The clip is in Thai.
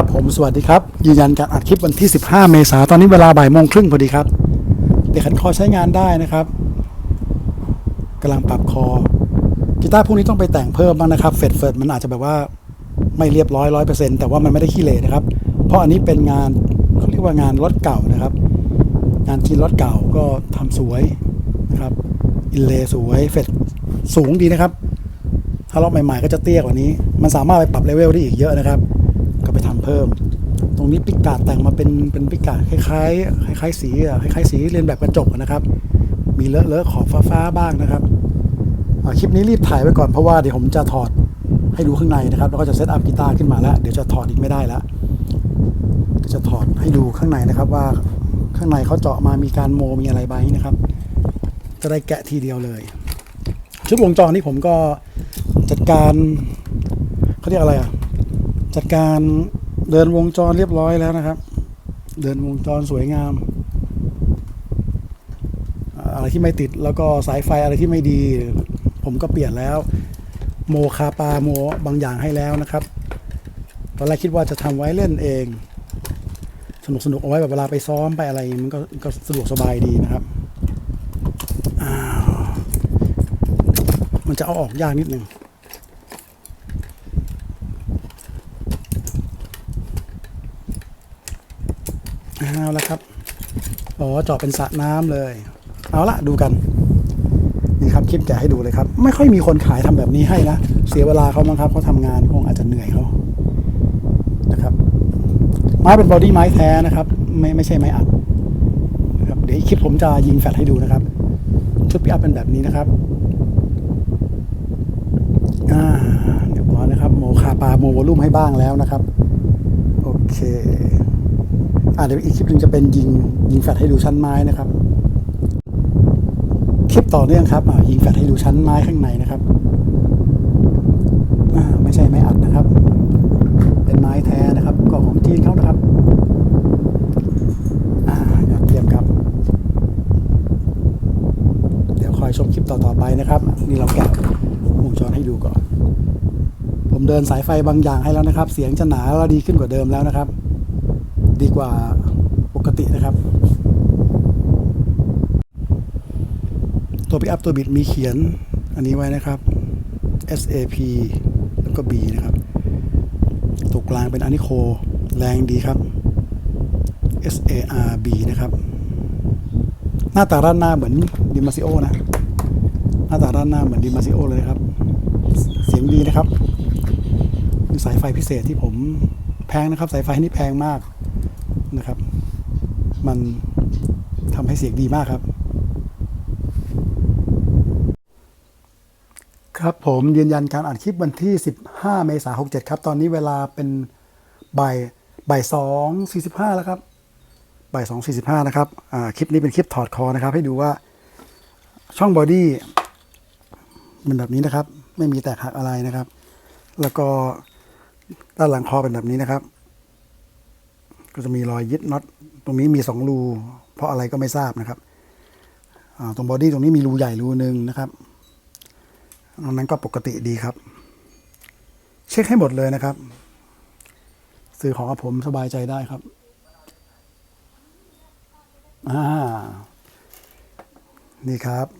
ครับผมสวัสดีครับ ยืนยันการอัดคลิปวันที่ 15 เมษายนตอนนี้เวลาบ่ายโมงครึ่งพอดีครับเด็กขันคอใช้งานได้นะครับกำลังปรับคอกีตาร์พวกนี้ต้องไปแต่งเพิ่มบ้างนะครับเฟดเฟดมันอาจจะแบบว่าไม่เรียบร้อยร้อยเปอร์เซ็นต์แต่ว่ามันไม่ได้ขี้เหร่นะครับ เพราะอันนี้เป็นงานเขาเรียกว่างานรถเก่านะครับ งานจีนรถเก่าก็ทำสวยนะครับอินเลสวยเฟดสูงดีนะครับ ถ้ารอบใหม่ๆก็จะเตี้ยกว่านี้ มันสามารถไปปรับเลเวลได้อีกเยอะนะครับ ก็ไปทำเพิ่ม ตรงนี้ปิกกาดแต่งมาเป็นเป็นปิกกาดคล้ายๆคล้ายๆสีอะคล้ายๆสีเรียนแบบกระจกนะครับ มีเลอะเลอะขอบฟ้าๆบ้างนะครับคลิปนี้รีบถ่ายไว้ก่อนเพราะว่าเดี๋ยวผมจะถอดให้ดูข้างในนะครับแล้วก็จะเซตอัพกีตาร์ขึ้นมาแล้ว เดี๋ยวจะถอดอีกไม่ได้แล้วจะถอดให้ดูข้างในนะครับว่าข้างในเขาเจาะมามีการโมมีอะไรบ้างนะครับ จะได้แกะทีเดียวเลย ชุดวงจรนี่ผมก็จัดการเขาเรียกอะไรอะ จัดการเดินวงจรเรียบร้อยแล้วนะครับ เดินวงจรสวยงาม อะไรที่ไม่ติดแล้วก็สายไฟอะไรที่ไม่ดี ผมก็เปลี่ยนแล้ว โมคาปาโมบางอย่างให้แล้วนะครับตอนแรกคิดว่าจะทำไว้เล่นเอง สนุกสนุกเอาไว้แบบเวลาไปซ้อมไปอะไรมันก็ก็สะดวกสบายดีนะครับ มันจะเอาออกยากนิดหนึ่ง เอาละครับอ๋อเจาะเป็นสระน้ำเลย เอาละดูกันนี่ครับคลิปแกให้ดูเลยครับ ไม่ค่อยมีคนขายทำแบบนี้ให้นะเสียเวลาเขามั้งครับเขาทำงานคงอาจจะเหนื่อยเขานะครับ ไม้เป็นบอดี้ไม้แท้นะครับ ไม่ไม่ใช่ไม้อัดนะครับเดี๋ยวคลิปผมจะยิงแฟลชให้ดูนะครับ ชุดพิอัพเป็นแบบนี้นะครับอ่าเรียบร้อยนะครับโมคาปาโมวอลุ่มให้บ้างแล้วนะครับ โอเค อ่าเดี๋ยวอีกคลิปหนึ่งจะเป็นยิงยิงแฟลชให้ดูชั้นไม้นะครับ คลิปต่อเนื่องครับอ่ายิงแฟลชให้ดูชั้นไม้ข้างในนะครับอ่าไม่ใช่ไม้อัดนะครับ เป็นไม้แท้นะครับก็ของจีนเขานะครับอ่ายอดเยี่ยมครับ เดี๋ยวคอยชมคลิปต่อๆไปนะครับ นี่เราแกะวงจรให้ดูก่อน ผมเดินสายไฟบางอย่างให้แล้วนะครับ เสียงจะหนาและดีขึ้นกว่าเดิมแล้วนะครับ ดีกว่าปกตินะครับ ตัวพิอัพตัวบิดมีเขียนอันนี้ไว้นะครับ SAP แล้วก็ B นะครับตัวกลางเป็นอนิโคแรงดีครับ SARB นะครับ หน้าตาด้านหน้าเหมือนดิมาซิโอนะ หน้าตาด้านหน้าเหมือนดิมาซิโอเลยครับ เสียงดีนะครับ มีสายไฟพิเศษที่ผมแพงนะครับ สายไฟนี่แพงมาก นะครับ มันทำให้เสียงดีมากครับ ครับผมยืนยันการอัดคลิปวันที่ 15 เมษายน 67 ครับ ตอนนี้เวลาเป็นบ่ายบ่ายสองสี่สิบห้าแล้วครับบ่ายสองสี่สิบห้านะครับคลิปนี้เป็นคลิปถอดคอนะครับ ให้ดูว่าช่องบอดี้เป็นแบบนี้นะครับ ไม่มีแตกหักอะไรนะครับ แล้วก็ด้านหลังคอเป็นแบบนี้นะครับ ก็จะมีรอยยึดน็อตตรงนี้มีสองรู เพราะอะไรก็ไม่ทราบนะครับตรงบอดี้ตรงนี้มีรูใหญ่รูหนึ่งนะครับตรงนั้นก็ปกติดีครับ เช็คให้หมดเลยนะครับ ซื้อของกับผมสบายใจได้ครับอ่านี่ครับ